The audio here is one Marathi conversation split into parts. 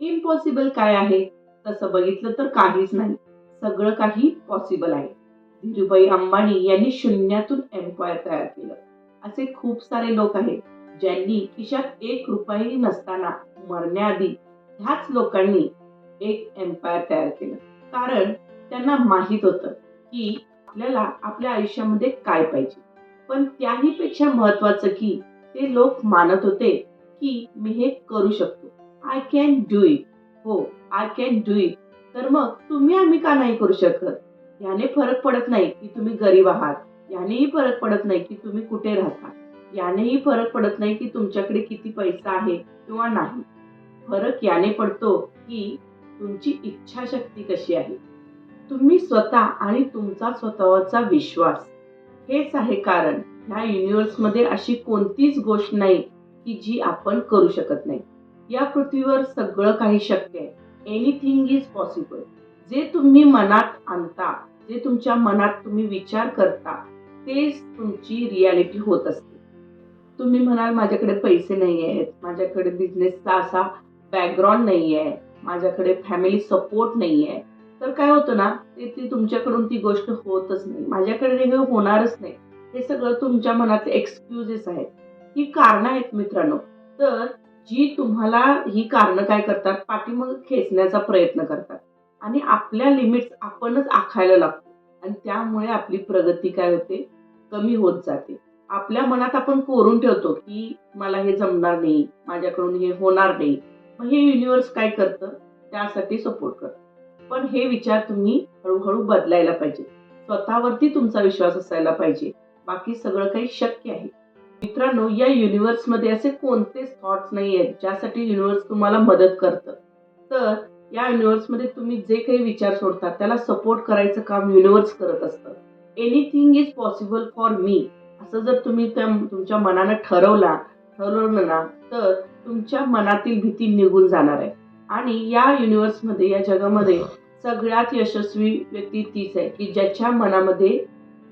इम्पॉसिबल काय आहे? तसं बघितलं तर काहीच नाही. सगळं काही पॉसिबल आहे. धीरूभाई अंबानी यांनी शून्यातून एम्पायर तयार केलं. असे खूप सारे लोक आहेत ज्यांनी खिशात एक रुपयाही नसताना मरण्याआधी ह्याच लोकांनी एक एम्पायर तयार केलं. कारण त्यांना माहीत होतं की आपल्याला आपल्या आयुष्यामध्ये काय पाहिजे. पण त्याही पेक्षा महत्वाचं की ते लोक मानत होते की मी हे करू शकतो. आय कॅन डू इट हो आय कॅन डू इट तर मग तुम्ही आम्ही का नाही करू शकत? याने फरक पडत नाही की तुम्ही गरीब आहात. यानेही फरक पडत नाही की तुम्ही कुठे राहता. यानेही फरक पडत नाही की तुमच्याकडे किती पैसा आहे किंवा नाही. फरक याने पडतो की तुमची इच्छाशक्ती कशी आहे. तुम्ही स्वतः आणि तुमचा स्वतःचा विश्वास. हेच आहे कारण ह्या युनिवर्समध्ये अशी कोणतीच गोष्ट नाही की जी आपण करू शकत नाही. या पृथ्वीवर सगळं काही शक्य आहे. एनिथिंग इज पॉसिबल जे तुम्ही मनात आणता जे तुमच्या मनात तुम्ही विचार करता तेच तुमची रियालिटी होत असते. तुम्ही म्हणाल माझ्याकडे पैसे नाही आहेत. माझ्याकडे बिझनेसचा असा बॅकग्राऊंड नाही आहे. माझ्याकडे फॅमिली सपोर्ट नाही आहे. तर काय होतं ना ते ती तुमच्याकडून ती गोष्ट होतच नाही. माझ्याकडे हे होणारच नाही. हे सगळं तुमच्या मनातले एक्सक्युजेस आहेत. ही कारणं आहेत मित्रांनो. तर जी तुम्हाला ही कारणं काय करतात पाठीमग खेचण्याचा प्रयत्न करतात. आणि आपल्या लिमिट्स आपणच आखायला लागतो. आणि त्यामुळे आपली प्रगती काय होते? कमी होत जाते. आपल्या मनात आपण कोरून ठेवतो की मला हे जमणार नाही माझ्याकडून हे होणार नाही. मग हे युनिव्हर्स काय करतं? त्यासाठी सपोर्ट करतं. पण हे विचार तुम्ही हळूहळू बदलायला पाहिजे. स्वतःवरती तुमचा विश्वास असायला पाहिजे. बाकी सगळं काही शक्य आहे. मित्रांनो या युनिव्हर्समध्ये असे कोणतेच थॉट्स नाही आहेत ज्यासाठी युनिव्हर्स तुम्हाला मदत करतं. तर या युनिव्हर्समध्ये तुम्ही जे काही विचार सोडता त्याला सपोर्ट करायचं काम युनिव्हर्स करत असतं. Anything is possible for me असं जर तुम्ही त्या तुमच्या मनानं ठरवला ठरवलं ना तर तुमच्या मनातील भीती निघून जाणार आहे. आणि या युनिव्हर्समध्ये या जगामध्ये सगळ्यात यशस्वी व्यक्ती तीच आहे की ज्याच्या मनामध्ये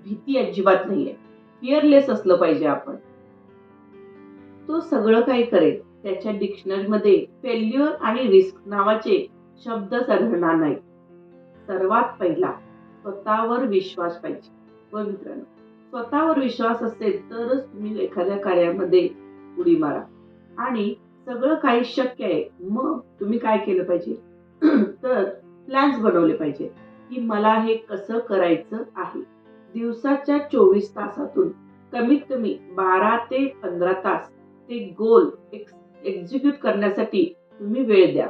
भीती अजिबात नाही आहे फिअरलेस असलं पाहिजे आपण. तो सगळं काही करेल? त्याच्या डिक्शनरीमध्ये फेल्युअर आणि रिस्क नावाचे शब्दच आढळणार नाही सर्वात पहिला स्वतःवर विश्वास पाहिजे. व मित्रांनो स्वतःवर विश्वास असेल तरच तुम्ही एखाद्या कार्यामध्ये उडी मारा. आणि सगळं काही शक्य आहे मग तुम्ही काय केलं पाहिजे? तर प्लॅन्स बनवले पाहिजे की मला हे कसं करायचं आहे? दिवसाच्या चोवीस तासातून कमीत कमी बारा ते पंधरा तास ते गोल एक्झिक्यूट करण्यासाठी तुम्ही वेळ द्या.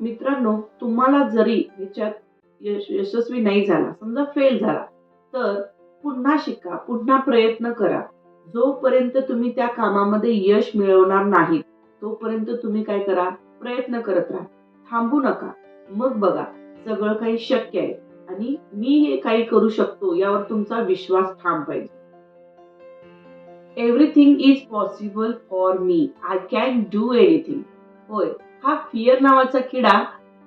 मित्रांनो तुम्हाला जरी ह्याच्यात यशस्वी नाही झाला समजा फेल झाला तर पुन्हा शिका पुन्हा प्रयत्न करा. जोपर्यंत तुम्ही त्या कामामध्ये यश मिळवणार नाहीत तोपर्यंत तुम्ही काय करा प्रयत्न करत राहा. थांबू नका. मग बघा सगळं काही शक्य आहे. आणि मी हे काही करू शकतो यावर तुमचा विश्वास ठाम पाहिजे. Everything is possible for me I can do anything होय. हा फिअर नावाचा किडा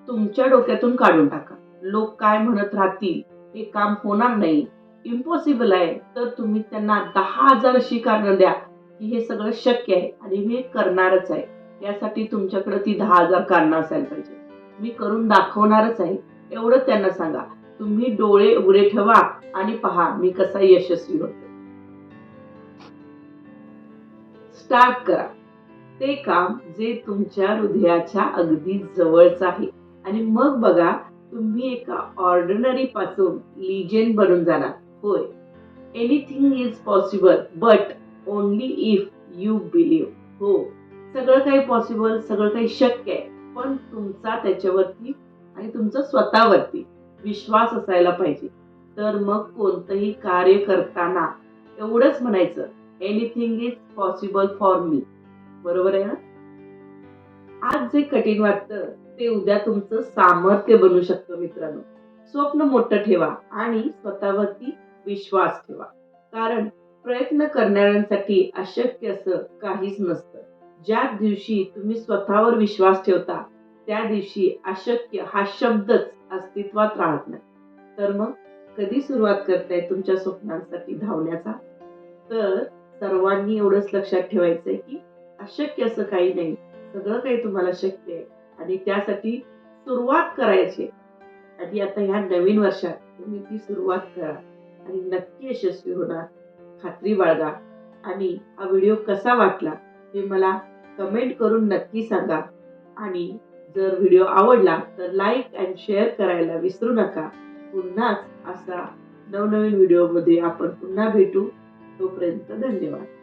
तुमच्या डोक्यातून काढून टाका. लोक काय म्हणत राहतील हे काम होणार नाही. इम्पॉसिबल आहे. तर तुम्ही त्यांना दहा हजार अशी कारणं द्या की हे सगळं शक्य आहे आणि मी हे करणारच आहे. यासाठी तुमच्याकडे ती दहा हजार कारणं असायला पाहिजे मी करून दाखवणारच आहे. एवढं त्यांना सांगा. तुम्ही डोळे उघडे ठेवा आणि पहा मी कसा यशस्वी होतो. स्टार्ट करा. ते काम जे तुमच्या हृदयाच्या अगदी जवळच आहे. आणि मग बघा तुम्ही एका ऑर्डिनरी पासून लिजेंड बनून जाणार. होय. Anything is possible but only if you believe हो. सगळं काही पॉसिबल सगळं काही शक्य आहे. पण तुमचा त्याच्यावरती आणि तुमचा स्वतःवरती विश्वास असायला पाहिजे. तर मग कोणतंही कार्य करताना एवढंच म्हणायचं anything is possible for me बरोबर आहे ना? आज जे कठीण वाटतं ते उद्या तुमचं सामर्थ्य बनू शकतं मित्रांनो. स्वप्न मोठं ठेवा आणि स्वतःवरती विश्वास ठेवा. कारण प्रयत्न करणाऱ्यांसाठी अशक्य असं काहीच नसतं. ज्या दिवशी तुम्ही स्वतःवर विश्वास ठेवता त्या दिवशी अशक्य हा शब्दच अस्तित्वात राहत नाही. तर मग कधी सुरुवात करताय तुमच्या स्वप्नांसाठी धावण्याचा? तर सर्वांनी एवढंच लक्षात ठेवायचंय की अशक्य असं काही नाही. सगळं काही तुम्हाला शक्य आहे. आणि त्यासाठी सुरुवात करायची. आणि आता ह्या नवीन वर्षात तुम्ही ती सुरुवात करा. आणि नक्की यशस्वी होणार. खात्री बाळगा. आणि हा व्हिडिओ कसा वाटला हे मला कमेंट करून नक्की सांगा. आणि जर व्हिडिओ आवडला तर लाईक अँड शेअर करायला विसरू नका. पुन्हाच असा नवनवीन व्हिडिओमध्ये आपण पुन्हा भेटू. तोपर्यंत धन्यवाद.